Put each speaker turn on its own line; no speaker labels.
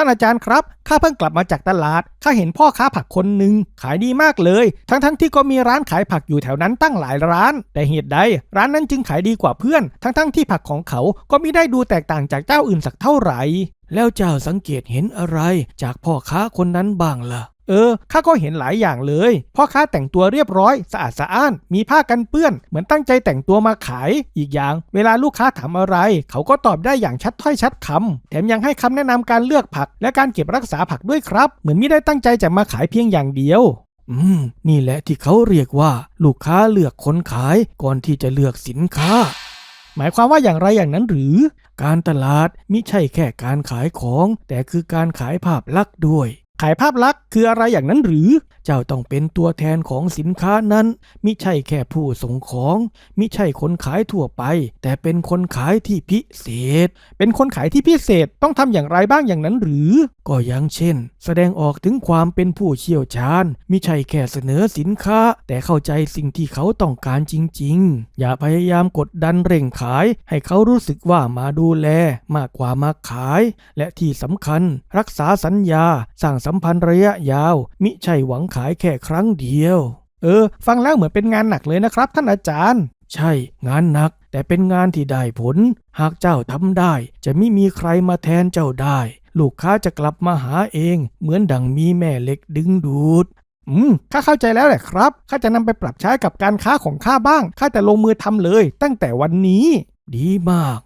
ท่านอาจารย์ครับ ข้าเพิ่งกลับมาจากตลาด ข้าเห็นพ่อค้าผักคนหนึ่งขายดีมากเลย ทั้งๆที่ก็มีร้านขายผักอยู่แถวนั้นตั้งหลายร้าน แต่เหตุใด ร้านนั้นจึงขายดีกว่าเพื่อน ทั้งๆที่ผักของเขาก็ไม่ได้ดูแตกต่างจากเจ้าอื่นสักเท่าไหร่
แล้วเจ้าสังเกตเห็นอะไรจากพ่อค้าคนนั้นบ้างล่ะ
เออข้าก็เห็นหลายอย่างเลยพ่อค้าแต่งตัวเรียบร้อยสะอาดสะอ้าน มีผ้ากันเปื้อน เหมือนตั้งใจแต่งตัวมาขาย อีกอย่าง เวลาลูกค้าถามอะไร เขาก็ตอบได้อย่างชัดถ้อยชัดคำแถมยังให้คำแนะนำการเลือกผัก และการเก็บรักษาผักด้วยครับ เหมือนไม่ได้ตั้งใจจะมาขายเพียงอย่างเดียว
อืม นี่แหละที่เขาเรียกว่า ลูกค้าเลือกคนขายก่อนที่จะเลือกสินค้า
หมายความว่าอย่างไรอย่างนั้นหรือ
การตลาดมิใช่แค่การขายของ แต่คือการขายภาพลักษณ์ด้วย
ขายภาพลักษณ์คืออะไรอย่างนั้นหรือ
เจ้าต้องเป็นตัวแทนของสินค้านั้น มิใช่แค่ผู้ส่งของ มิใช่คนขายทั่วไป แต่เป็นคนขายที่พิเศษ
เป็นคนขายที่พิเศษต้องทำอย่างไรบ้างอย่างนั้นหรือ
ก็ย่างเช่น แสดงออกถึงความเป็นผู้เชี่ยวชาญมิใช่แค่เสนอสินค้า แต่เข้าใจสิ่งที่เขาต้องการจริง ๆ อย่าพยายามกดดันเร่งขาย ให้เขารู้สึกว่ามาดูแลมากกว่ามาขาย และที่สำคัญ รักษาสัญญา สร้างสัมพันธ์ระยะยาว มิใช่หวังขายแค่ครั้งเดียว
เออ ฟังแล้วเหมือนเป็นงานหนักเลยนะครับ ท่านอาจารย์
ใช่งานหนักแต่เป็นงานที่ได้ผล หากเจ้าทำได้ จะไม่มีใครมาแทนเจ้าได้ ลูกค้าจะกลับมาหาเอง เหมือนดังมีแม่เหล็กดึงดูด
อืม ข้าเข้าใจแล้วแหละครับ ข้าจะนำไปปรับใช้กับการค้าของข้าบ้าง ข้าจะลงมือทำเลย ตั้งแต่วันนี้
ดีมาก